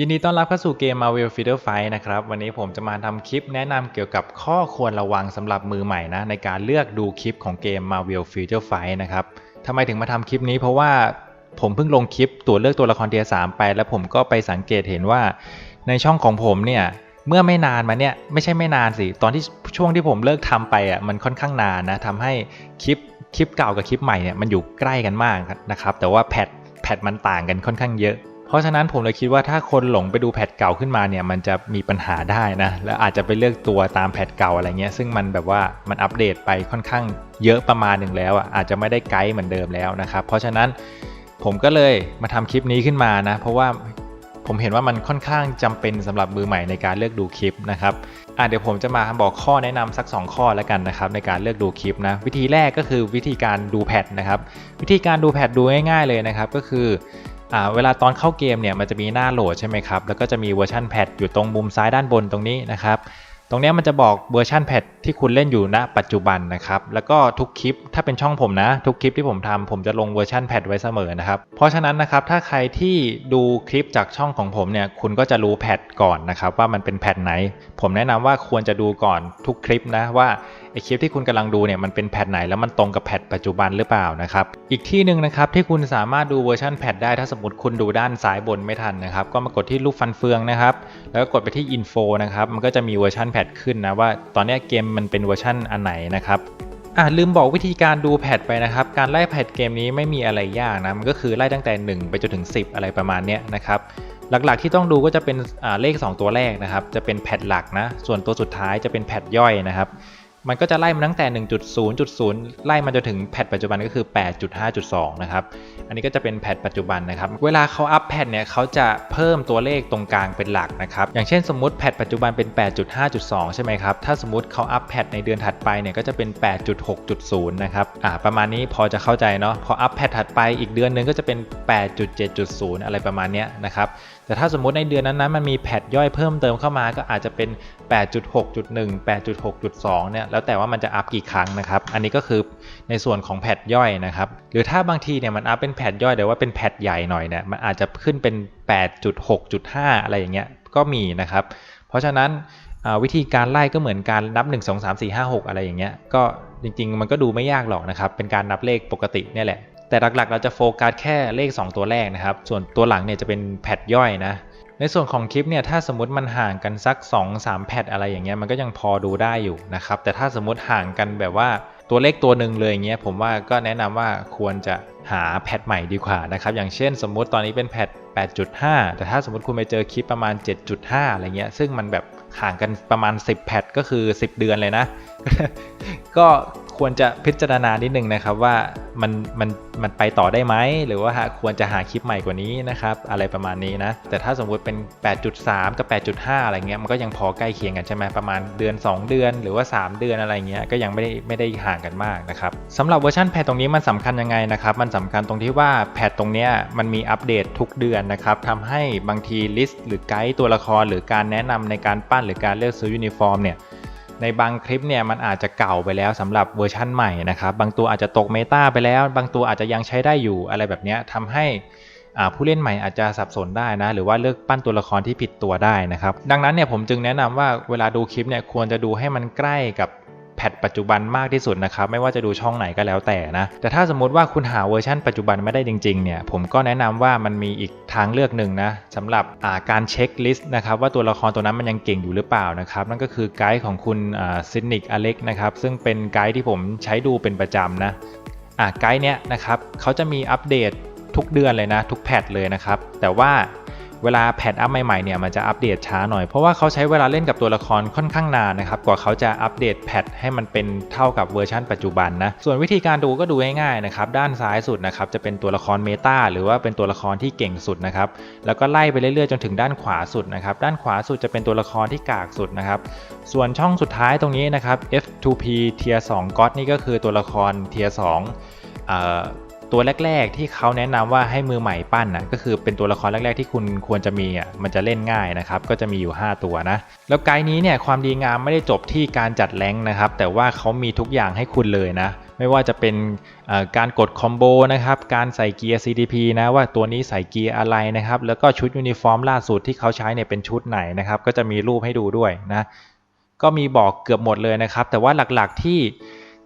ยินดีต้อนรับเข้าสู่เกม Marvel Feeder Fight นะครับ วันนี้ผมจะมาทำคลิปแนะนำเกี่ยวกับข้อควรระวังสำหรับมือใหม่นะ ในการเลือกดูคลิปของเกม Marvel Feeder Fight นะครับทำไมถึงมาทำคลิปนี้เพราะว่าผมเพิ่งลงคลิปตัวเลือกตัวละครเทียสามไป แล้วผมก็ไปสังเกตเห็นว่าในช่องของผมเนี่ย เมื่อไม่นานมาเนี่ย ไม่ใช่ไม่นานสิ ตอนที่ช่วงที่ผมเลิกทำไปอะมันค่อนข้างนานนะทำให้คลิปคลิปเก่ากับคลิปใหม่เนี่ยมันอยู่ใกล้กันมากนะครับแต่ว่าแพทแพทมันต่างกันค่อนข้างเยอะ เพราะฉะนั้นผมเลยคิดว่าถ้าคนหลงไปดูแพทเก่าขึ้นมาเนี่ยมันจะมีปัญหาได้นะแล้วอาจจะไปเลือกตัวตามแพทเก่าอะไรเงี้ยซึ่งมันแบบว่ามันอัปเดตไปค่อนข้างเยอะประมาณหนึ่งแล้วอะอาจจะไม่ได้ไกด์เหมือนเดิมแล้วนะครับเพราะฉะนั้นผมก็เลยมาทำคลิปนี้ขึ้นมานะ เพราะว่าผมเห็นว่ามันค่อนข้างจำเป็นสำหรับมือใหม่ในการเลือกดูคลิปนะครับอะเดี๋ยวผมจะมาบอกข้อแนะนำสัก 2 ข้อแล้วกันนะครับในการเลือกดูคลิปนะวิธีแรกก็คือวิธีการดูแพทนะครับวิธีการดูแพทดูง่ายๆเลยนะครับก็คือ เวลาตอนเข้าเกมเนี่ยมันจะมีหน้าโหลดใช่ไหมครับ แล้วก็จะมีเวอร์ชันแพทอยู่ตรงมุมซ้ายด้านบนตรงนี้นะครับ ตรงนี้มันจะบอกเวอร์ชันแพทที่คุณเล่นอยู่ณปัจจุบันนะครับ แล้วก็ทุกคลิปถ้าเป็นช่องผมนะ ทุกคลิปที่ผมทำผมจะลงเวอร์ชันแพทไว้เสมอนะครับ เพราะฉะนั้นนะครับถ้าใครที่ดูคลิปจากช่องของผมเนี่ยคุณก็จะรู้แพทก่อนนะครับว่ามันเป็นแพทไหน ผมแนะนำว่าควรจะดูก่อนทุกคลิปนะว่า คลิปที่คุณกำลังดูเนี่ยมันเป็นแพทไหนแล้วมันตรงกับแพทปัจจุบันหรือเปล่านะครับอีกที่หนึ่งนะครับที่คุณสามารถดูเวอร์ชันแพทได้ถ้าสมมติคุณดูด้านซ้ายบนไม่ทันนะครับก็มากดที่รูปฟันเฟืองนะครับแล้วก็กดไปที่อินโฟนะครับมันก็จะมีเวอร์ชันแพทขึ้นนะว่าตอนนี้เกมมันเป็นเวอร์ชันอันไหนนะครับอะลืมบอกวิธีการดูแพทไปนะครับ การไล่แพทเกมนี้ไม่มีอะไรยากนะ มันก็คือไล่ตั้งแต่ 1 ไปจนถึง 10 อะไรประมาณเนี้ยนะครับ หลักๆที่ต้องดูก็จะเป็นเลข 2 ตัวแรกนะครับ จะเป็นแพทหลักนะ ส่วนตัวสุดท้ายจะเป็นแพทย่อยนะครับ มันก็จะไล่มาตั้งแต่ 1.0.0 ไล่มาจนถึงแพทปัจจุบันก็คือ 8.5.2 นะครับ อันนี้ก็จะเป็นแพทปัจจุบันนะครับ เวลาเขาอัพแพทเนี่ยเขาจะเพิ่มตัวเลขตรงกลางเป็นหลักนะครับ อย่างเช่นสมมติแพทปัจจุบันเป็น 8.5.2 ใช่ไหมครับ ถ้าสมมติเขาอัพแพทในเดือนถัดไปเนี่ยก็จะเป็น 8.6.0 นะครับ อ่า ประมาณนี้พอจะเข้าใจเนาะ พออัพแพทถัดไปอีกเดือนนึงก็จะเป็น 8.7.0 อะไรประมาณเนี้ยนะครับ แต่ถ้าสมมุติในเดือนนั้นๆมันมีแพทย่อยเพิ่มเติมเข้ามาก็อาจจะเป็น 8.6.1 8.6.2 เนี่ยแล้วแต่ว่ามันจะอัพกี่ครั้งนะครับ อันนี้ก็คือในส่วนของแพทย่อยนะครับ หรือถ้าบางทีเนี่ยมันอัพเป็นแพทย่อยแต่ว่าเป็นแพทใหญ่หน่อยเนี่ยมันอาจจะขึ้นเป็น 8.6.5 อะไรอย่างเงี้ยก็มีนะครับ เพราะฉะนั้นวิธีการไล่ก็เหมือนการนับ 1 2 3 4 5 6 อะไรอย่างเงี้ยก็จริงๆ มันก็ดูไม่ยากหรอกนะครับ เป็นการนับเลขปกติเนี่ยแหละ แต่หลักๆ เราจะโฟกัสแค่เลข 2 ตัวแรกนะครับ ส่วนตัวหลังเนี่ยจะเป็นแพทย่อยนะ ในส่วนของคลิปเนี่ยถ้าสมมติมันห่างกันสัก 2-3 แพทอะไรอย่างเงี้ยมันก็ยังพอดูได้อยู่นะครับ แต่ถ้าสมมติห่างกันแบบว่าตัวเลขตัวหนึ่งเลยอย่างเงี้ยผมว่าก็แนะนำว่าควรจะหาแพทใหม่ดีกว่านะครับ อย่างเช่นสมมุติตอนนี้เป็นแพท8.5 แต่ถ้าสมมติคุณไปเจอคลิปประมาณ 7.5 อะไรเงี้ย ซึ่งมันแบบห่างกันประมาณ 10 แพทก็คือ 10 เดือนเลยนะ ก็ ควรจะพิจารณานิดนึงนะครับว่ามันมันมันไปต่อได้ไหมหรือว่าควรจะหาคลิปใหม่กว่านี้นะครับอะไรประมาณนี้นะแต่ถ้าสมมุติเป็น 8.3 กับ 8.5 อะไรเงี้ยมันก็ยังพอใกล้เคียงกันใช่ไหมประมาณเดือน 2 เดือน หรือว่า 3 เดือนอะไรเงี้ยก็ยังไม่ได้ไม่ได้ห่างกันมากนะครับสำหรับเวอร์ชันแพทตรงนี้มันสำคัญยังไงนะครับมันสำคัญตรงที่ว่าแพทตรงเนี้ยมันมีอัปเดตทุกเดือนนะครับทำให้บางทีลิสต์หรือไกด์ตัวละครหรือการแนะนำในการปั้นหรือการเลือกซื้อยูนิฟอร์มเนี่ย ในบางคลิปเนี่ยมันอาจจะเก่าไปแล้วสำหรับเวอร์ชั่นใหม่นะครับ บางตัวอาจจะตกเมตาไปแล้ว บางตัวอาจจะยังใช้ได้อยู่อะไรแบบนี้ทำให้ผู้เล่นใหม่อาจจะสับสนได้นะ หรือว่าเลือกปั้นตัวละครที่ผิดตัวได้นะครับ ดังนั้นเนี่ยผมจึงแนะนำว่าเวลาดูคลิปเนี่ยควรจะดูให้มันใกล้กับ แพทปัจจุบันมากที่สุดนะครับ ไม่ว่าจะดูช่องไหนก็แล้วแต่นะ แต่ถ้าสมมติว่าคุณหาเวอร์ชันปัจจุบันไม่ได้จริงๆ เนี่ย ผมก็แนะนำว่ามันมีอีกทางเลือกหนึ่งนะสำหรับาการเช็คลิสต์นะครับว่าตัวละครตัวนั้นมันยังเก่งอยู่หรือเปล่านะครับ นั่นก็คือไกด์ของคุณซินิกอเล็กนะครับ ซึ่งเป็นไกด์ที่ผมใช้ดูเป็นประจำนะไกด์เนี้ยนะครับเขาจะมีอัปเดตทุกเดือนเลยนะ ทุกแพทเลยนะครับ แต่ว่า เวลาแพทอัพใหม่ๆเนี่ยมันจะอัปเดตช้าหน่อย เพราะว่าเขาใช้เวลาเล่นกับตัวละครค่อนข้างนานนะครับกว่าเขาจะอัปเดตแพทให้มันเป็นเท่ากับเวอร์ชันปัจจุบันนะส่วนวิธีการดูก็ดูง่ายๆนะครับด้านซ้ายสุดนะครับจะเป็นตัวละครเมตาหรือว่าเป็นตัวละครที่เก่งสุดนะครับแล้วก็ไล่ไปเรื่อยๆจนถึงด้านขวาสุดนะครับด้านขวาสุดจะเป็นตัวละครที่กากสุดนะครับส่วนช่องสุดท้ายตรงนี้นะครับ F2P Tier 2 God นี่ก็คือตัวละคร Tier 2เอ่อ ตัวแรก ๆ ที่เขาแนะนำว่าให้มือใหม่ปั้นนะก็คือเป็นตัวละครแรก ๆ ที่คุณควรจะมีอะมันจะเล่นง่ายนะครับก็จะมีอยู่ 5 ตัวนะ แล้วไกด์นี้เนี่ยความดีงามไม่ได้จบที่การจัดแรงนะครับ แต่ว่าเขามีทุกอย่างให้คุณเลยนะ ไม่ว่าจะเป็นการกดคอมโบนะครับการใส่เกียร์ CDP นะว่าตัวนี้ใส่เกียร์อะไรนะครับแล้วก็ชุดยูนิฟอร์มล่าสุดที่เขาใช้เนี่ยเป็นชุดไหนนะครับก็จะมีรูปให้ดูด้วยนะก็มีบอกเกือบหมดเลยนะครับ แต่ว่าหลักๆที่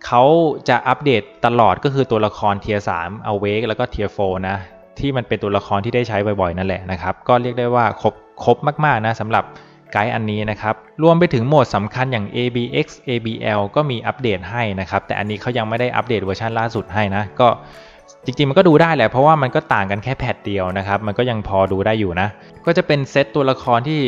เขาจะอัปเดตตลอดก็คือตัวละครเทียร์3เอาเวกแล้วก็เทียร์4นะที่มันเป็นตัวละครที่ได้ใช้บ่อยๆ นั่นแหละนะครับ ก็เรียกได้ว่าครบครบมากๆนะสำหรับไกด์อันนี้นะครับ รวมไปถึงโหมดสำคัญอย่าง ABX ABL ก็มีอัปเดตให้นะครับ แต่อันนี้เขายังไม่ได้อัปเดตเวอร์ชันล่าสุดให้นะ ก็จริงๆ มันก็ดูได้แหละ เพราะว่ามันก็ต่างกันแค่แพทเดียวนะครับ มันก็ยังพอดูได้อยู่นะ ก็จะเป็นเซตตัวละครที่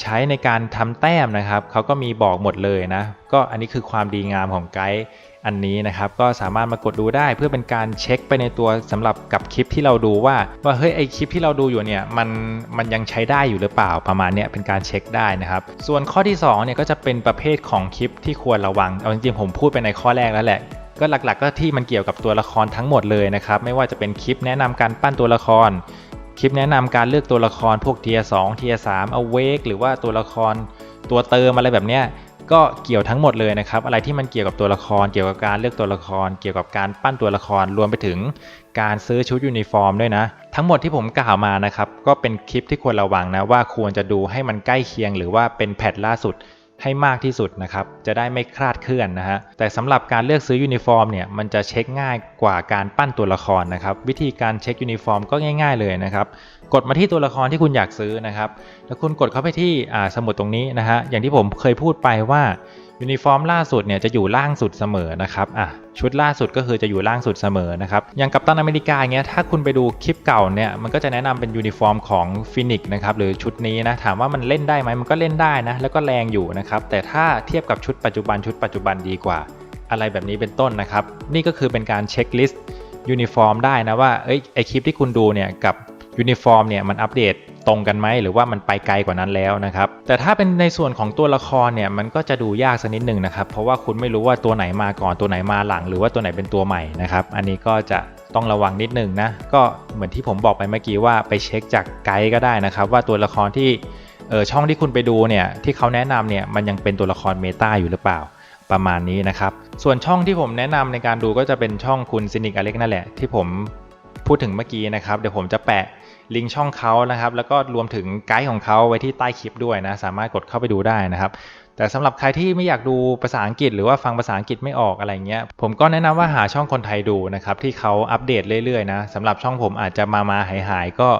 ใช้ในการทำแต้มนะครับ เขาก็มีบอกหมดเลยนะ ก็อันนี้คือความดีงามของไกด์ อันนี้นะครับก็สามารถมากดดูได้เพื่อเป็นการเช็คไปในตัวสำหรับกับคลิปที่เราดูว่าว่าเฮ้ยไอคลิปที่เราดูอยู่เนี่ยมันมันยังใช้ได้อยู่หรือเปล่าประมาณเนี้ยเป็นการเช็คได้นะครับ ส่วนข้อที่2เนี่ยก็จะเป็นประเภทของคลิปที่ควรระวังเอาจริงๆผมพูดไปในข้อแรกแล้วแหละก็หลักๆ ก็ที่มันเกี่ยวกับตัวละครทั้งหมดเลยนะครับไม่ว่าจะเป็นคลิปแนะนำการปั้นตัวละคร คลิปแนะนำการเลือกตัวละครพวกเทียร์สเทียสามเอาเวกหรือว่าตัวละครตัวเติมอะไรแบบเนี้ย ก็เกี่ยวทั้งหมดเลยนะครับ อะไรที่มันเกี่ยวกับตัวละคร เกี่ยวกับการเลือกตัวละคร เกี่ยวกับการปั้นตัวละคร รวมไปถึงการซื้อชุดยูนิฟอร์มด้วยนะ ทั้งหมดที่ผมกล่าวมานะครับ ก็เป็นคลิปที่ควรระวังนะว่าควรจะดูให้มันใกล้เคียง หรือว่าเป็นแพทล่าสุดให้มากที่สุดนะครับ จะได้ไม่คลาดเคลื่อนนะฮะ แต่สำหรับการเลือกซื้อยูนิฟอร์มเนี่ย มันจะเช็คง่ายกว่าการปั้นตัวละครนะครับ วิธีการเช็คยูนิฟอร์มก็ง่าย ๆเลยนะครับ กดมาที่ตัวละครที่คุณอยากซื้อนะครับ แล้วคุณกดเข้าไปที่สมุดตรงนี้นะฮะ อย่างที่ผมเคยพูดไปว่ายูนิฟอร์มล่าสุดเนี่ยจะอยู่ล่างสุดเสมอนะครับอะชุดล่าสุดก็คือจะอยู่ล่างสุดเสมอนะครับ อย่างกัปตันอเมริกาเงี้ย ถ้าคุณไปดูคลิปเก่าเนี่ย มันก็จะแนะนำเป็นยูนิฟอร์มของฟินิกนะครับ หรือชุดนี้นะ ถามว่ามันเล่นได้ไหมมันก็เล่นได้นะ แล้วก็แรงอยู่นะครับ แต่ถ้าเทียบกับชุดปัจจุบันชุดปัจจุบันดีกว่า อะไรแบบนี้เป็นต้นนะครับ นี่ก็คือเป็นการเช็คลิสต์ยูนิฟอร์มได้นะว่า เอ้ย ไอคลิปที่คุณดูเนี่ยกับ ยูนิฟอร์มเนี่ยมันอัปเดตตรงกันไหมหรือว่ามันไปไกลกว่านั้นแล้วนะครับแต่ถ้าเป็นในส่วนของตัวละครเนี่ยมันก็จะดูยากสักนิดหนึ่งนะครับเพราะว่าคุณไม่รู้ว่าตัวไหนมาก่อนตัวไหนมาหลัง หรือว่าตัวไหนเป็นตัวใหม่นะครับอันนี้ก็จะต้องระวังนิดหนึ่งนะก็เหมือนที่ผมบอกไปเมื่อกี้ว่าไปเช็คจากไกด์ก็ได้นะครับว่าตัวละครที่เออช่องที่คุณไปดูเนี่ยที่เขาแนะนำเนี่ยมันยังเป็นตัวละครเมตาอยู่หรือเปล่าประมาณนี้นะครับ ส่วนช่องที่ผมแนะนำในการดูก็จะเป็นช่องคุณซินิกอเล็กนั่นแหละที่ผมพูดถึงเมื่อกี้นะครับ เดี๋ยวผมจะแปะ ลิงก์ช่องเขานะครับ แล้วก็รวมถึงไกด์ของเขาไว้ที่ใต้คลิปด้วยนะ สามารถกดเข้าไปดูได้นะครับ แต่สำหรับใครที่ไม่อยากดูภาษาอังกฤษ หรือว่าฟังภาษาอังกฤษไม่ออกอะไรเงี้ย ผมก็แนะนำว่าหาช่องคนไทยดูนะครับ ที่เขาอัปเดตเรื่อยๆนะสำหรับช่องผมอาจจะมามาหายหายๆก็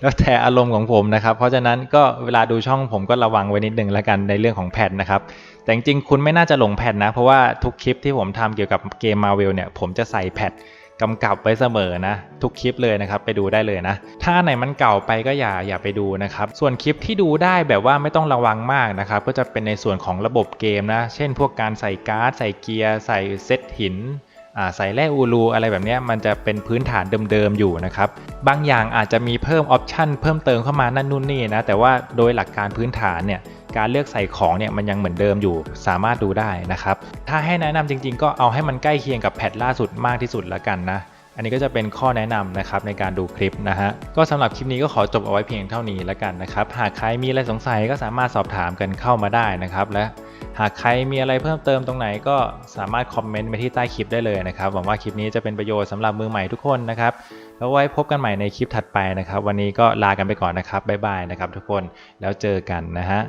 แล้วแต่อารมณ์ของผมนะครับ เพราะฉะนั้นก็เวลาดูช่องผมก็ระวังไว้นิดนึงแล้วกันในเรื่องของแพทนะครับแต่จริงๆคุณไม่น่าจะหลงแพทนะ เพราะว่าทุกคลิปที่ผมทำเกี่ยวกับเกมมาเวลเนี่ย ผมจะใส่แพท กำกับไว้เสมอนะ ทุกคลิปเลยนะครับ ไปดูได้เลยนะ ถ้าไหนมันเก่าไปก็อย่าอย่าไปดูนะครับ ส่วนคลิปที่ดูได้แบบว่าไม่ต้องระวังมากนะครับ ก็จะเป็นในส่วนของระบบเกมนะ เช่น พวกการใส่การ์ดใส่เกียร์ใส่เซตหินใส่แร่อูรูอะไรแบบนี้มันจะเป็นพื้นฐานเดิมๆอยู่นะครับ บางอย่างอาจจะมีเพิ่มออปชันเพิ่มเติมเข้ามานั่นนู่นนี่นะแต่ว่าโดยหลักการพื้นฐานเนี่ย การเลือกใส่ของเนี่ยมันยังเหมือนเดิมอยู่สามารถดูได้นะครับ ถ้าให้แนะนำจริงๆ ก็เอาให้มันใกล้เคียงกับแพทล่าสุดมากที่สุดและกันนะ อันนี้ก็จะเป็นข้อแนะนำนะครับในการดูคลิปนะฮะ ก็สำหรับคลิปนี้ก็ขอจบเอาไว้เพียงเท่านี้และกันนะครับ หากใครมีอะไรสงสัยก็สามารถสอบถามกันเข้ามาได้นะครับ และหากใครมีอะไรเพิ่มเติมตรงไหนก็สามารถคอมเมนต์ไปที่ใต้คลิปได้เลยนะครับ หวังว่าคลิปนี้จะเป็นประโยชน์สำหรับมือใหม่ทุกคนนะครับ แล้วไว้พบกันใหม่ในคลิปถัดไปนะครับ วันนี้ก็ลากันไปก่อนนะครับบ๊ายบายนะครับทุกคนแล้วเจอกันนะฮะ